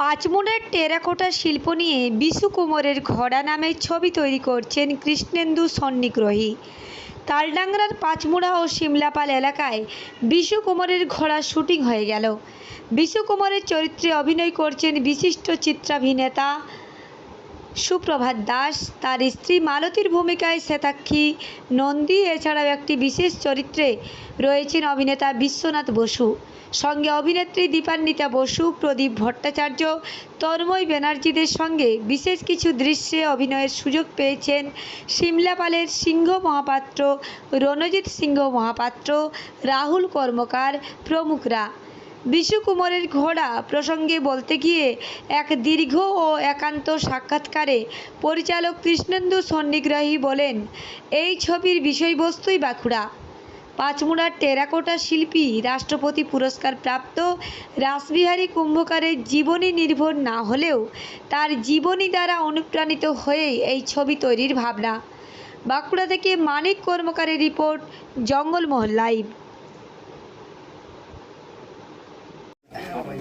পাঁচমুনের terracotta শিল্প নিয়ে বিশু কুমারের ঘোড়া নামের ছবি তৈরি করছেন কৃষ্ণেন্দু সন্নিগ্রহী। তালডাংরার পাঁচমুড়া ও শিমলাপাল এলাকায় বিশু কুমারের ঘোড়া শুটিং হয়ে গেল। বিশু কুমারের চরিত্রে অভিনয় করছেন বিশিষ্ট চিত্রাভিনেতা সুপ্রভাত দাস, তার স্ত্রী মালতীর ভূমিকায় শ্বেতাক্ষী নন্দী এছাড়াও একটি বিশেষ চরিত্রে রয়েছেন অভিনেতা বিশ্বনাথ বসু। সঙ্গে অভিনেত্রী দীপান্বিতা বসু, প্রদীপ ভট্টাচার্য, তন্ময় ব্যানার্জিদের সঙ্গে বিশেষ কিছু দৃশ্যে অভিনয়ের সুযোগ পেয়েছেন সিমলাপালের সিংহ মহাপাত্র, রণজিৎ সিংহ মহাপাত্র, রাহুল কর্মকার প্রমুখরা বিশু কুমারের ঘোড়া প্রসঙ্গে বলতে গিয়ে এক দীর্ঘ ও একান্ত সাক্ষাৎকারে পরিচালক কৃষ্ণেন্দু সন্নিগ্রাহী বলেন, এই ছবির বিষয়বস্তুই বাঁকুড়া। পাঁচমুড়ার টেরাকোটা শিল্পী, রাষ্ট্রপতি পুরস্কার প্রাপ্ত রাসবিহারী কুম্ভকারের জীবনী নির্ভর না হলেও তার জীবনী দ্বারা অনুপ্রাণিত হয়েই এই ছবি তৈরির ভাবনা। বাঁকুড়া থেকে মানিক কর্মকারের রিপোর্ট, জঙ্গলমহল লাইভ।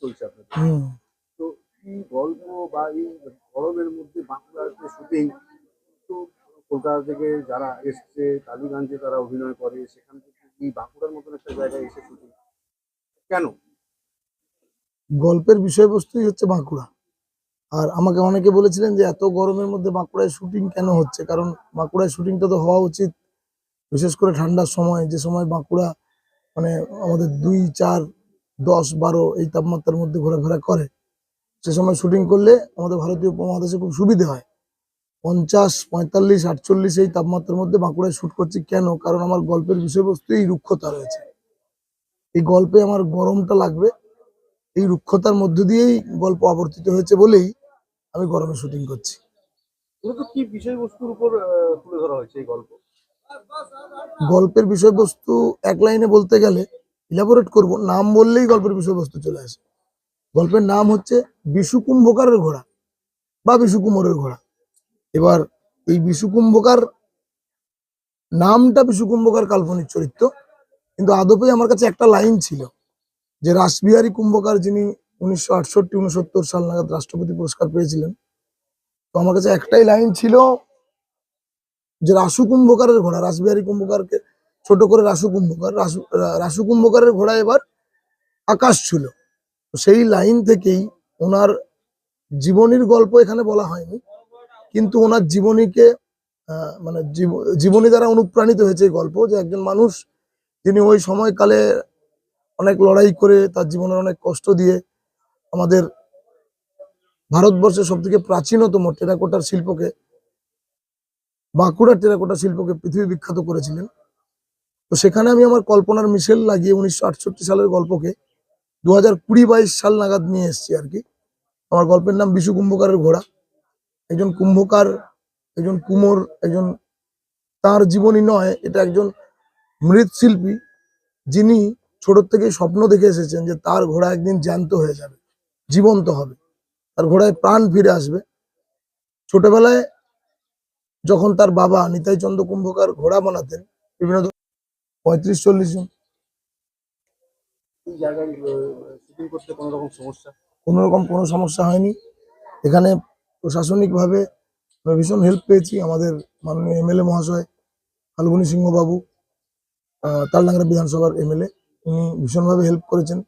চলছে আপনাদের তো গল্প বা এই গরমের মধ্যে শুটিং তো কলকাতা থেকে যারা এসছে টালিগঞ্জে তারা অভিনয় করে সেখান থেকে এই বাঁকুড়ার মতন একটা জায়গায় এসে শুটিং কেন? গল্পের বিষয়বস্তুই হচ্ছে বাঁকুড়া। আর আমাকে অনেকে বলেছিলেন যে এত গরমের মধ্যে বাঁকুড়ায় শুটিং কেন হচ্ছে? কারণ বাঁকুড়ায় শুটিংটা তো হওয়া উচিত। বিশেষ করে ঠান্ডার সময়, যে সময় বাঁকুড়া মানে আমাদের দুই, চার, দশ, বারো এই তাপমাত্রার মধ্যে ঘোরাফেরা করে, সে সময় শুটিং করলে আমাদের ভারতীয় উপমহাদেশে খুব সুবিধে হয়। পঞ্চাশ, পঁয়তাল্লিশ, আটচল্লিশ এই তাপমাত্রার মধ্যে বাঁকুড়ায় শুট করছি কেন? কারণ আমার গল্পের বিষয়বস্তু এই রুক্ষতা রয়েছে। এই গল্পে আমার গরমটা লাগবে। এই রুক্ষতার মধ্য দিয়েই গল্প আবর্তিত হয়েছে বলেই আমি গরমে শুটিং করছি। কি বিষয়বস্তুর উপর তুলে ধরা হয়েছে এই গল্প? গল্পের বিষয়বস্তু এক লাইনে বলতে গেলে ইলাবোরেট করব নাম বললেই গল্পের বিষয়বস্তু চলে আসে। গল্পের নাম হচ্ছে বিশু কুম্ভকারের ঘোড়া বা বিশু কুমোরের ঘোড়া। এবার এই বিশু কুম্ভকার নামটা বিশু কুম্ভকার কাল্পনিক চরিত্র কিন্তু আদপে আমার কাছে একটা লাইন ছিল। যে রাসবিহারী কুম্ভকার যিনি উনিশশো আটষট্টি, উনসত্তর সাল নাগাদ রাষ্ট্রপতি পুরস্কার পেয়েছিলেন, তো আমার কাছে একটাই লাইন ছিল যে রাসু কুম্ভকারের ঘোড়া, রাসবিহারী কুম্ভকারকে ছোট করে রাসু কুম্ভকার, রাসু রাসু কুম্ভকারের ঘোড়া এবার আকাশ ছিল। সেই লাইন থেকেই ওনার জীবনীর গল্প এখানে বলা হয়নি, কিন্তু ওনার জীবনীকে মানে জীব- জীবনী দ্বারা অনুপ্রাণিত হয়েছে গল্প যে একজন মানুষ যিনি ওই সময়কালে অনেক লড়াই করে তার জীবনের অনেক কষ্ট দিয়ে আমাদের ভারতবর্ষের সব থেকে প্রাচীনতম টেরাকোটার শিল্পকে বাঁকুড়ার টেরাকোটা শিল্পকে পৃথিবী বিখ্যাত করেছিলেন। তো সেখানে আমি আমার কল্পনার মিশেল লাগিয়ে উনিশশো আটষট্টি সালের গল্পকে দু হাজার কুড়ি বাইশ সাল নাগাদ নিয়ে এসেছি আর কি। আমার গল্পের নাম বিশু কুম্ভকারের ঘোড়া। একজন কুম্ভকার, একজন কুমোর, একজন তার জীবনী নয়, এটা একজন মৃৎশিল্পী যিনি ছোট থেকে স্বপ্ন দেখে এসেছেন যে তার ঘোড়া একদিন জ্যান্ত হয়ে যাবে জীবন্ত হবে। তার ঘোড়ায় প্রাণ ফিরে আসবে। ছোটবেলায় যখন তার বাবা নিতাই চন্দ্র কুম্ভকার ঘোড়া বানাতেন বিভিন্ন পঁয়ত্রিশ চল্লিশ জন। কোনো রকম সমস্যা? কোনো সমস্যা হয়নি। এখানে প্রশাসনিকভাবে আমি ভীষণ হেল্প পেয়েছি। আমাদের মাননীয় এমএলএ মহাশয় ফাল্গুনী সিংহবাবু তালডাংরা বিধানসভার এমএলএ উনি ভীষণভাবে হেল্প করেছেন।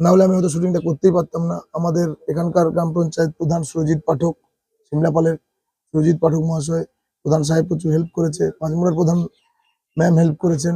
না হলে আমি হয়তো শুটিংটা করতেই পারতাম না। আমাদের এখানকার গ্রাম পঞ্চায়েত প্রধান সুরজিৎ পাঠক সিমলাপালের সুরজিৎ পাঠক মহাশয়, প্রধান সাহেব প্রচুর হেল্প করেছে। পাঁচমুড়ার প্রধান ম্যাম হেল্প করেছেন।